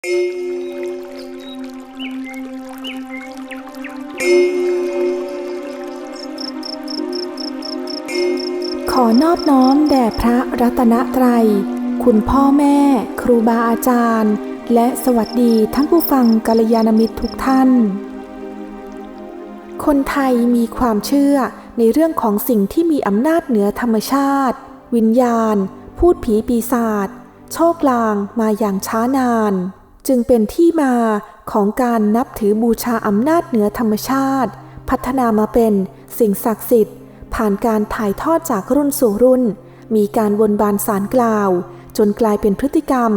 ขอนอบน้อมแด่พระรัตนตรัย คุณพ่อแม่ ครูบาอาจารย์ และสวัสดีท่านผู้ฟังกัลยาณมิตรทุกท่าน คนไทยมีความเชื่อในเรื่องของสิ่งที่มีอำนาจเหนือธรรมชาติ วิญญาณ พูดผีปีศาจ โชคลางมาอย่างช้านาน จึงเป็นที่มาของการนับถือบูชาอำนาจเหนือธรรมชาติ พัฒนามาเป็นสิ่งศักดิ์สิทธิ์ ผ่านการถ่ายทอดจากรุ่นสู่รุ่น มีการบนบานสารกล่าว จนกลายเป็นพฤติกรรม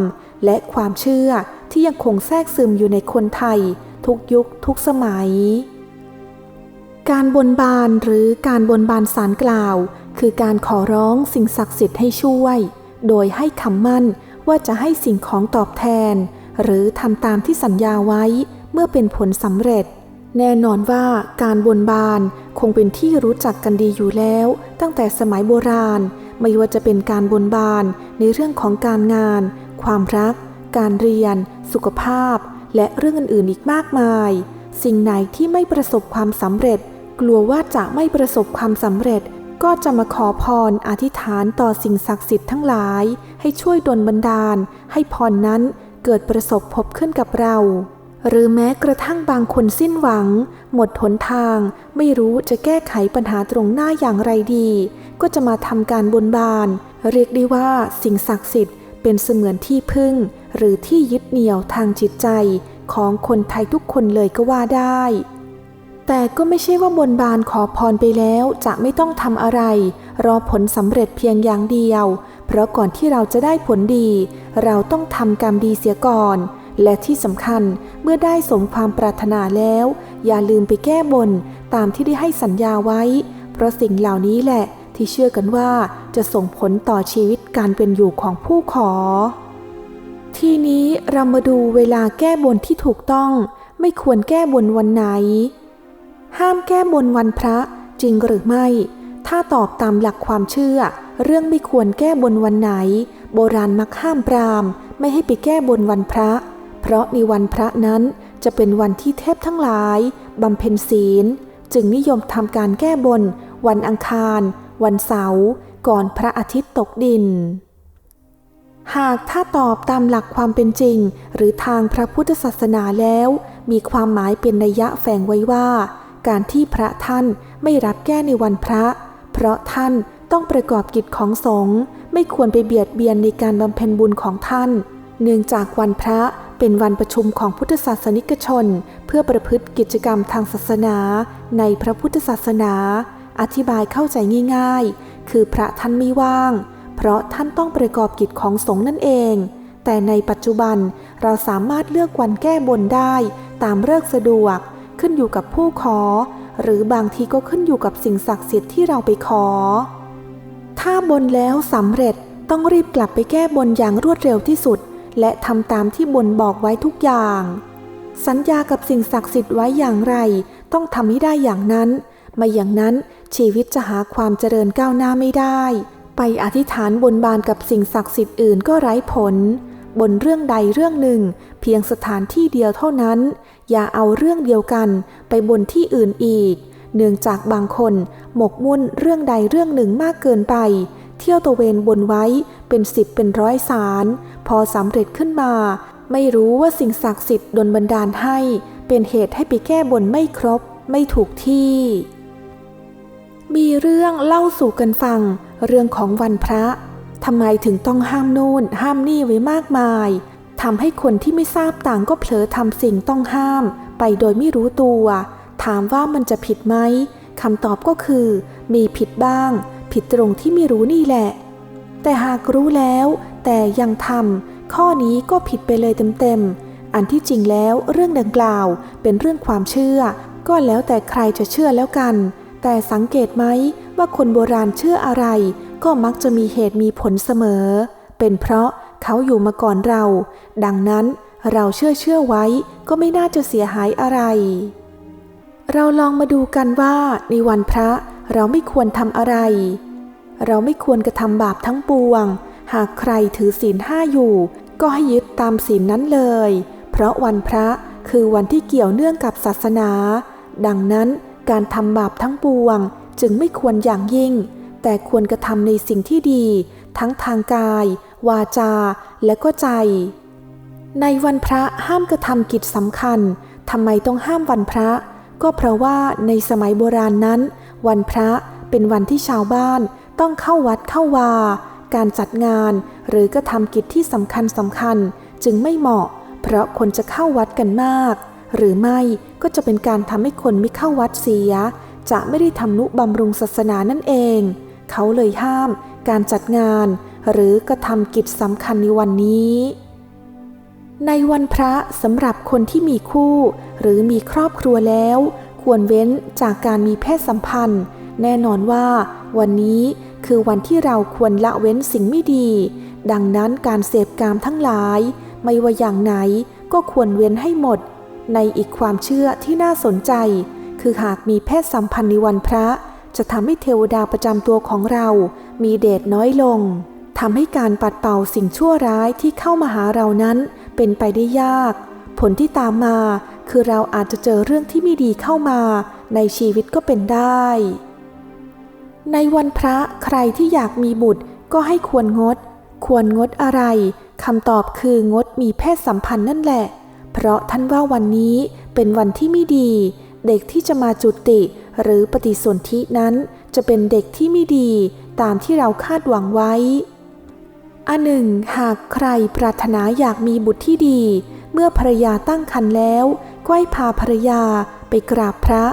และความเชื่อที่ยังคงแทรกซึมอยู่ในคนไทย ทุกยุคทุกสมัย การบนบานหรือการบนบานสารกล่าว คือการขอร้องสิ่งศักดิ์สิทธิ์ให้ช่วย โดยให้คำมั่นว่าจะให้สิ่งของตอบแทน หรือทำตามที่สัญญาไว้เมื่อเป็นผลสำเร็จ แน่นอนว่าการบนบานคงเป็นที่รู้จักกันดีอยู่แล้ว ตั้งแต่สมัยโบราณ ไม่ว่าจะเป็นการบนบานในเรื่องของการงาน ความรัก การเรียน สุขภาพ และเรื่องอื่นๆอีกมากมาย สิ่งไหนที่ไม่ประสบความสำเร็จ กลัวว่าจะไม่ประสบความสำเร็จก็จะมาขอพรอธิษฐานต่อสิ่งศักดิ์สิทธิ์ทั้งหลาย ให้ช่วยดลบันดาล ให้พรนั้น เกิดประสบพบขึ้นกับเรา หรือแม้กระทั่งบางคนสิ้นหวัง หมดหนทาง ไม่รู้จะแก้ไขปัญหาตรงหน้าอย่างไรดี ก็จะมาทำการบนบาน เรียกได้ว่าสิ่งศักดิ์สิทธิ์เป็นเสมือนที่พึ่ง หรือที่ยึดเหนี่ยวทางจิตใจของคนไทยทุกคนเลยก็ว่าได้ แต่ก็ไม่ใช่ว่าบนบานขอพรไปแล้วจะไม่ต้องทำอะไร รอผลสำเร็จเพียงอย่างเดียว เพราะก่อนที่เราจะได้ผลดี เราต้องทำกรรมดีเสียก่อน และที่สำคัญเมื่อได้สมความปรารถนาแล้ว อย่าลืมไปแก้บนตามที่ได้ให้สัญญาไว้ เพราะสิ่งเหล่านี้แหละที่เชื่อกันว่าจะส่งผลต่อชีวิตการเป็นอยู่ของผู้ขอ ทีนี้เรามาดูเวลาแก้บนที่ถูกต้อง ไม่ควรแก้บนวันไหน ห้ามแก้บนวันพระจริงหรือไม่ ถ้าตอบตามหลักความเชื่อ เรื่องไม่ควรแก้บนวันไหน โบราณมักห้ามปราม ไม่ให้ไปแก้บนวันพระ เพราะในวันพระนั้นจะเป็นวันที่เทพทั้งหลายบำเพ็ญศีล จึงนิยมทำการแก้บน วันอังคาร วันเสาร์ก่อนพระอาทิตย์ตกดิน หากถ้าตอบตามหลักความเป็นจริง หรือทางพระพุทธศาสนาแล้ว มีความหมายเป็นนัยยะแฝงไว้ว่า การที่พระท่านไม่รับแก้ในวันพระ เพราะท่านต้องประกอบกิจของสงฆ์ไม่ควรไปเบียดเบียนในการบำเพ็ญบุญของท่าน เนื่องจากวันพระเป็นวันประชุมของพุทธศาสนิกชน เพื่อประพฤติกิจกรรมทางศาสนา ในพระพุทธศาสนา อธิบายเข้าใจง่าย ๆ คือพระท่านไม่ว่าง เพราะท่านต้องประกอบกิจของสงฆ์นั่นเอง แต่ในปัจจุบันเราสามารถเลือกวันแก้บนได้ตามเลิกสะดวก ขึ้นอยู่กับผู้ขอ หรือบางทีก็ขึ้นอยู่กับสิ่งศักดิ์สิทธิ์ที่เราไปขอ ถ้าบนแล้วสำเร็จต้องรีบกลับไปแก้บนอย่างรวดเร็วที่สุด และทำตามที่บนบอกไว้ทุกอย่าง สัญญากับสิ่งศักดิ์สิทธิ์ไว้อย่างไร ต้องทำให้ได้อย่างนั้นไม่อย่างนั้นชีวิตจะหาความเจริญก้าวหน้าไม่ได้ ไปอธิษฐานบนบานกับสิ่งศักดิ์สิทธิ์อื่นก็ไร้ผล บนเรื่องใดเรื่องหนึ่ง เพียงสถานที่เดียวเท่านั้น อย่าเอาเรื่องเดียวกันไปบนที่อื่นอีก เนื่องจากบางคนหมกมุ่นเรื่องใดเรื่องหนึ่งมากเกินไป เที่ยวตะเวนบนไว้เป็นสิบเป็นร้อยสาร พอสำเร็จขึ้นมา ไม่รู้ว่าสิ่งศักดิ์สิทธิ์ดลบันดาลให้ เป็นเหตุให้ไปแก้บนไม่ครบ ไม่ถูกที่ มีเรื่องเล่าสู่กันฟัง เรื่องของวันพระ ทำไมถึงต้องห้ามนู่น ห้ามนี่ไว้มากมายทำให้คนที่ไม่ทราบต่างก็เผลอทำสิ่งต้องห้าม ไปโดยไม่รู้ตัว ถามว่ามันจะผิดไหมคำตอบก็คือ มีผิดบ้าง ผิดตรงที่ไม่รู้นี่แหละ แต่หากรู้แล้ว แต่ยังทำข้อนี้ก็ผิดไปเลยเต็มๆ อันที่จริงแล้วเรื่องดังกล่าวเป็นเรื่องความเชื่อ ก็แล้วแต่ใครจะเชื่อแล้วกัน แต่สังเกตไหมว่าคนโบราณเชื่ออะไร ก็มักจะมีเหตุมีผลเสมอ เป็นเพราะเขาอยู่มาก่อนเรา ดังนั้นเราเชื่อเชื่อไว้ก็ไม่น่าจะเสียหายอะไร เราลองมาดูกันว่าในวันพระเราไม่ควรทำอะไร เราไม่ควรกระทำบาปทั้งปวง หากใครถือศีลห้าอยู่ ก็ให้ยึดตามศีลนั้นเลย เพราะวันพระคือวันที่เกี่ยวเนื่องกับศาสนา ดังนั้นการทำบาปทั้งปวงจึงไม่ควรอย่างยิ่ง แต่ควรกระทำในสิ่งที่ดี ทั้งทางกาย วาจา และก็ใจ ในวันพระห้ามกระทำกิจสำคัญทำไมต้องห้ามวันพระ ก็เพราะว่าในสมัยโบราณนั้น วันพระเป็นวันที่ชาวบ้านต้องเข้าวัดเข้าวา การจัดงานหรือกระทำกิจที่สำคัญสำคัญจึงไม่เหมาะ เพราะคนจะเข้าวัดกันมาก หรือไม่ก็จะเป็นการทำให้คนไม่เข้าวัดเสีย จะไม่ได้ทำนุบำรุงศาสนานั่นเอง เขาเลยห้ามการจัดงาน หรือกระทำกิจสำคัญในวันนี้ ในวันพระสำหรับคนที่มีคู่ หรือมีครอบครัวแล้ว ควรเว้นจากการมีเพศสัมพันธ์ แน่นอนว่า วันนี้คือวันที่เราควรละเว้นสิ่งไม่ดี ดังนั้นการเสพกามทั้งหลาย ไม่ว่าอย่างไหนก็ควรเว้นให้หมด ในอีกความเชื่อที่น่าสนใจ คือหากมีเพศสัมพันธ์ในวันพระ จะทำให้เทวดาประจำตัวของเรา มีเดชน้อยลงทำให้การปัดเป่าสิ่งชั่วร้ายที่เข้ามาหาเรานั้นเป็นไปได้ยาก ผลที่ตามมาคือเราอาจจะเจอเรื่องที่ไม่ดีเข้ามา ในชีวิตก็เป็นได้ ในวันพระใครที่อยากมีบุตรก็ให้ควรงด ควรงดอะไรคำตอบคืองดมีเพศสัมพันธ์นั่นแหละ เพราะท่านว่าวันนี้เป็นวันที่ไม่ดี เด็กที่จะมาจุติ หรือปฏิสนธินั้นจะเป็นเด็กที่ไม่ดีตามที่เราคาดหวังไว้ อันหนึ่ง หากใครปรารถนาอยากมีบุตรที่ดี เมื่อภรรยาตั้งครรภ์แล้วก็ให้พาภรรยาไปกราบพระ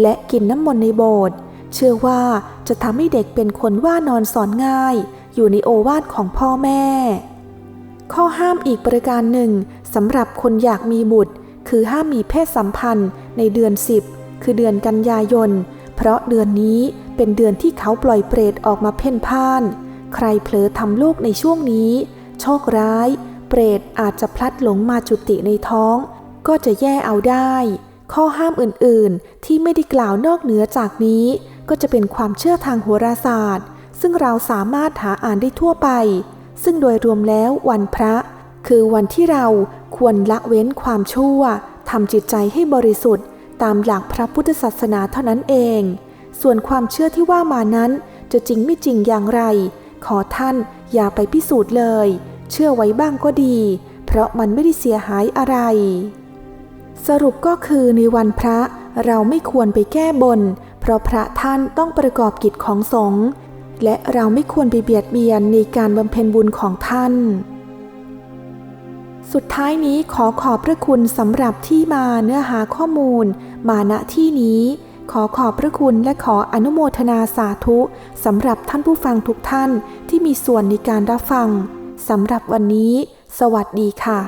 และกินน้ำมนต์ในโบสถ์เชื่อว่าจะทำให้เด็กเป็นคนว่านอนสอนง่าย อยู่ในโอวาทของพ่อแม่ ข้อห้ามอีกประการหนึ่งสำหรับคนอยากมีบุตร คือห้ามมีเพศสัมพันธ์ในเดือน10 คือเดือนกันยายน เพราะเดือนนี้เป็นเดือนที่เขาปล่อยเปรตออกมาเพ่นพ่าน ใครเผลอทำลูกในช่วงนี้ โชคร้าย เปรตอาจจะพลัดหลงมาจุติในท้อง ก็จะแย่เอาได้ ข้อห้ามอื่นๆ ที่ไม่ได้กล่าวนอกเหนือจากนี้ ก็จะเป็นความเชื่อทางโหราศาสตร์ ซึ่งเราสามารถหาอ่านได้ทั่วไป ซึ่งโดยรวมแล้ววันพระ คือวันที่เราควรละเว้นความชั่วทำจิตใจให้บริสุทธิ์ ตามหลักพระพุทธศาสนาเท่านั้นเอง ส่วนความเชื่อที่ว่ามานั้นจะจริงไม่จริงอย่างไร ขอท่านอย่าไปพิสูจน์เลย เชื่อไว้บ้างก็ดี เพราะมันไม่ได้เสียหายอะไร สรุปก็คือในวันพระเราไม่ควรไปแก้บน เพราะพระท่านต้องประกอบกิจของสงฆ์และเราไม่ควรไปเบียดเบียนในการบำเพ็ญบุญของท่าน สุดท้ายนี้ขอขอบพระคุณสำหรับที่มาเนื้อหาข้อมูล มาณที่นี้ขอขอบพระคุณและขออนุโมทนาสาธุสำหรับท่านผู้ฟังทุกท่านที่มีส่วนในการรับฟังสำหรับวันนี้ สวัสดีค่ะ